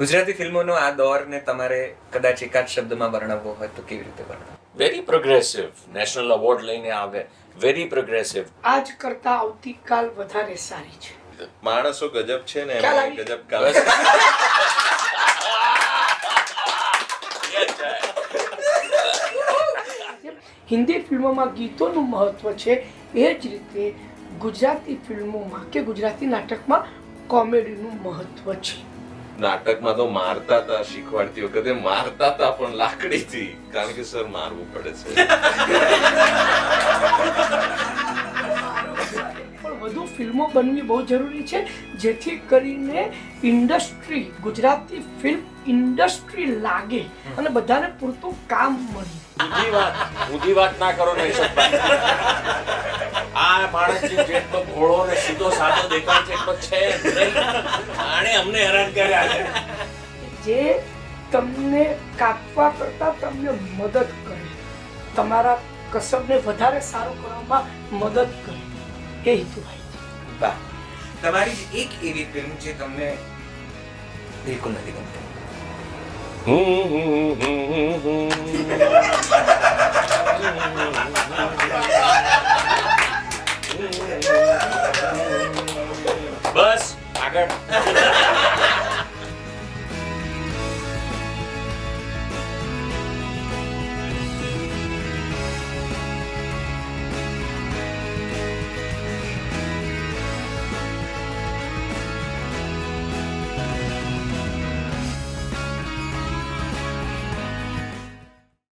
ગુજરાતી ફિલ્મોનો આ દોરને તમારે કદાચ એકાદ શબ્દમાં વર્ણવવો હોય તો કેવી રીતે વર્ણવો વેરી પ્રોગ્રેસિવ નેશનલ અવોર્ડ લઈને આવે. વેરી પ્રોગ્રેસિવ આજ કરતા આવતીકાલ વધારે સારી છે. માણસો ગજબ છે ને ગજબ કામ હિન્દી ફિલ્મોમાં ગીતોનું મહત્વ છે એ જ રીતે ગુજરાતી ફિલ્મોમાં કે ગુજરાતી નાટકમાં કોમેડીનું મહત્વ છે. નાટકમાં તો મારતા હતા શીખવાડતી વખતે મારતા હતા પણ લાકડીથી કારણ કે સર મારવું પડે છે. પણ વધુ ફિલ્મો બનવી બહુ જરૂરી છે જેથી કરીને ઇન્ડસ્ટ્રી ગુજરાતી ફિલ્મ ઇન્ડસ્ટ્રી લાગે અને બધાને પૂરતું કામ મળે. ઊંધી વાત ઊંધી વાત ના કરો ને. આ માણસ જે જેટલો ભોળો ને સીધો સાધો દેખાય છે એટલો છે જ તમને કાપવા કરતાં તમને મદદ કરે. તમારા કસબને વધારે સારું કરવામાં મદદ કરે. એ હેતુભાઈ વાહ. તમારી એક એવી ફિલ્મ જે તમને બિલકુલ નથી ગમતી. બસ આગળ.